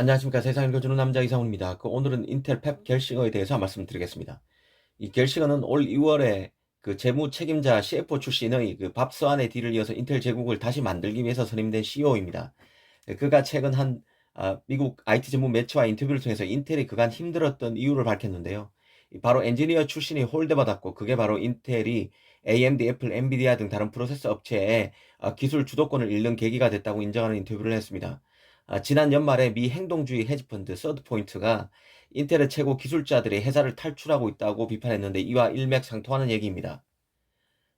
안녕하십니까 세상 읽어주는 남자 이상훈입니다. 그 오늘은 인텔 펩 겔싱어에 대해서 말씀드리겠습니다. 이 겔싱어는 올 2월에 그 재무 책임자 CFO 출신의 그 밥스완의 뒤를 이어서 인텔 제국을 다시 만들기 위해서 선임된 CEO입니다. 그가 최근 한 아, 미국 IT 전문 매체와 인터뷰를 통해서 인텔이 그간 힘들었던 이유를 밝혔는데요. 바로 엔지니어 출신이 홀대받았고 그게 바로 인텔이 AMD, 애플, 엔비디아 등 다른 프로세서 업체에 아, 기술 주도권을 잃는 계기가 됐다고 인정하는 인터뷰를 했습니다. 아, 지난 연말에 미 행동주의 헤지펀드 서드포인트가 인텔의 최고 기술자들이 회사를 탈출하고 있다고 비판했는데 이와 일맥상통하는 얘기입니다.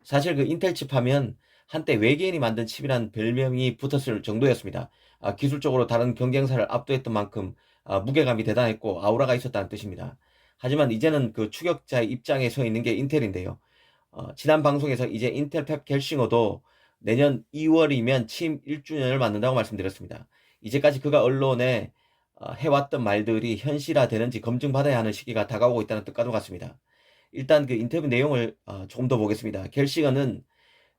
사실 그 인텔 칩 하면 한때 외계인이 만든 칩이란 별명이 붙었을 정도였습니다. 아, 기술적으로 다른 경쟁사를 압도했던 만큼 아, 무게감이 대단했고 아우라가 있었다는 뜻입니다. 하지만 이제는 그 추격자의 입장에 서 있는 게 인텔인데요. 어, 지난 방송에서 이제 인텔 펩 갤싱어도 내년 2월이면 칩 1주년을 맞는다고 말씀드렸습니다. 이제까지 그가 언론에 어, 해왔던 말들이 현실화되는지 검증받아야 하는 시기가 다가오고 있다는 뜻과도 같습니다. 일단 그 인터뷰 내용을 어, 조금 더 보겠습니다. 갤시거는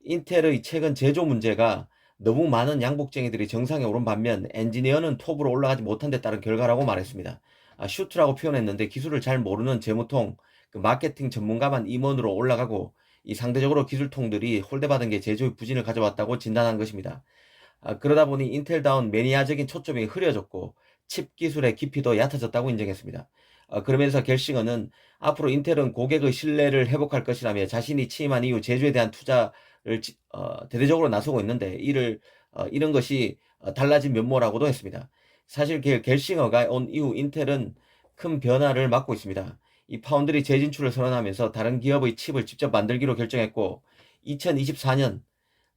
인텔의 최근 제조 문제가 너무 많은 양복쟁이들이 정상에 오른 반면 엔지니어는 톱으로 올라가지 못한 데 따른 결과라고 말했습니다. 아, 슈트라고 표현했는데 기술을 잘 모르는 재무통, 그 마케팅 전문가만 임원으로 올라가고 이 상대적으로 기술통들이 홀대받은 게 제조의 부진을 가져왔다고 진단한 것입니다. 아, 그러다 보니 인텔다운 매니아적인 초점이 흐려졌고 칩 기술의 깊이도 얕아졌다고 인정했습니다. 어, 그러면서 겔싱어는 앞으로 인텔은 고객의 신뢰를 회복할 것이라며 자신이 취임한 이후 제조에 대한 투자를 어, 대대적으로 나서고 있는데 이를 어, 이런 것이 어, 달라진 면모라고도 했습니다. 사실 겔싱어가 온 이후 인텔은 큰 변화를 맞고 있습니다. 이 파운드리 재진출을 선언하면서 다른 기업의 칩을 직접 만들기로 결정했고 2024년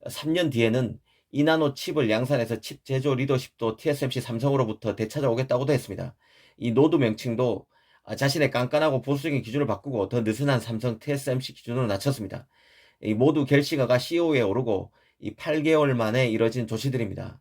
3년 뒤에는 이나노 칩을 양산해서 칩 제조 리더십도 TSMC 삼성으로부터 되찾아오겠다고도 했습니다. 이 노드 명칭도 자신의 깐깐하고 보수적인 기준을 바꾸고 더 느슨한 삼성 TSMC 기준으로 낮췄습니다. 이 모두 갤싱어가 CEO에 오르고 이 8개월 만에 이뤄진 조치들입니다.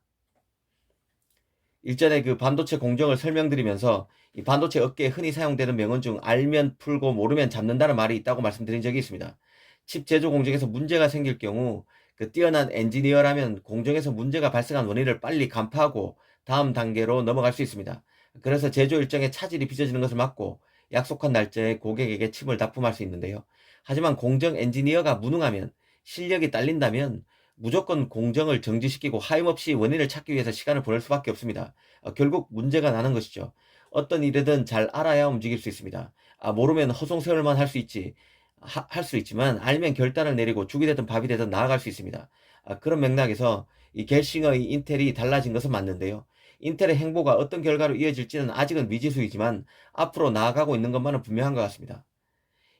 일전에 그 반도체 공정을 설명드리면서 이 반도체 업계에 흔히 사용되는 명언 중 알면 풀고 모르면 잡는다는 말이 있다고 말씀드린 적이 있습니다. 칩 제조 공정에서 문제가 생길 경우 그 뛰어난 엔지니어라면 공정에서 문제가 발생한 원인을 빨리 간파하고 다음 단계로 넘어갈 수 있습니다. 그래서 제조 일정에 차질이 빚어지는 것을 막고 약속한 날짜에 고객에게 칩을 납품할 수 있는데요. 하지만 공정 엔지니어가 무능하면 실력이 딸린다면 무조건 공정을 정지시키고 하임없이 원인을 찾기 위해서 시간을 보낼 수밖에 없습니다. 어, 결국 문제가 나는 것이죠. 어떤 일이든 잘 알아야 움직일 수 있습니다. 아, 모르면 허송세월만 할 수 있지. 할 수 있지만 알면 결단을 내리고 죽이 되든 밥이 되든 나아갈 수 있습니다. 아, 그런 맥락에서 이 갤싱의 인텔이 달라진 것은 맞는데요. 인텔의 행보가 어떤 결과로 이어질지는 아직은 미지수이지만 앞으로 나아가고 있는 것만은 분명한 것 같습니다.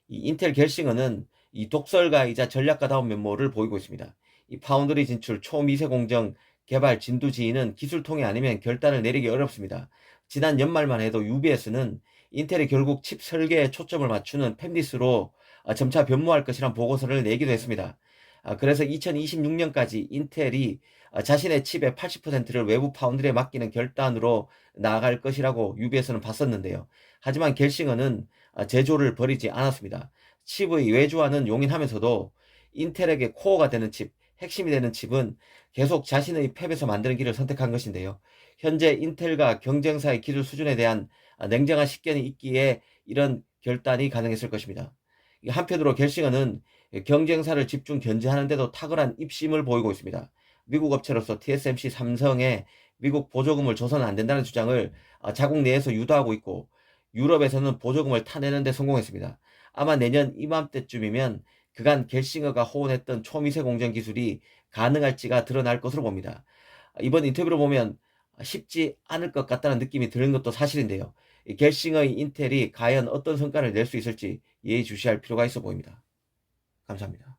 이 인텔 갤싱어는 이 독설가이자 전략가다운 면모를 보이고 있습니다. 이 파운드리 진출 초미세 공정 개발 진두지휘는 기술통이 아니면 결단을 내리기 어렵습니다. 지난 연말만 해도 UBS는 인텔이 결국 칩 설계에 초점을 맞추는 팹리스로 아, 점차 변모할 것이란 보고서를 내기도 했습니다. 아, 그래서 2026년까지 인텔이 아, 자신의 칩의 80%를 외부 파운드리에 맡기는 결단으로 나아갈 것이라고 UBS는 봤었는데요. 하지만 갤싱어는 제조를 버리지 않았습니다. 칩의 외주화는 용인하면서도 인텔에게 코어가 되는 칩, 핵심이 되는 칩은 계속 자신의 팹에서 만드는 길을 선택한 것인데요. 현재 인텔과 경쟁사의 기술 수준에 대한 냉정한 식견이 있기에 이런 결단이 가능했을 것입니다. 한편으로 갤싱어는 경쟁사를 집중 견제하는데도 탁월한 입심을 보이고 있습니다. 미국 업체로서 TSMC 삼성에 미국 보조금을 줘서는 안 된다는 주장을 어, 자국 내에서 유도하고 있고 유럽에서는 보조금을 타내는 데 성공했습니다. 아마 내년 이맘때쯤이면 그간 갤싱어가 호언했던 초미세 공정 기술이 가능할지가 드러날 것으로 봅니다. 이번 인터뷰를 보면 쉽지 않을 것 같다는 느낌이 드는 것도 사실인데요. 갤싱어의 인텔이 과연 어떤 성과를 낼 수 있을지 예의주시할 필요가 있어 보입니다. 감사합니다.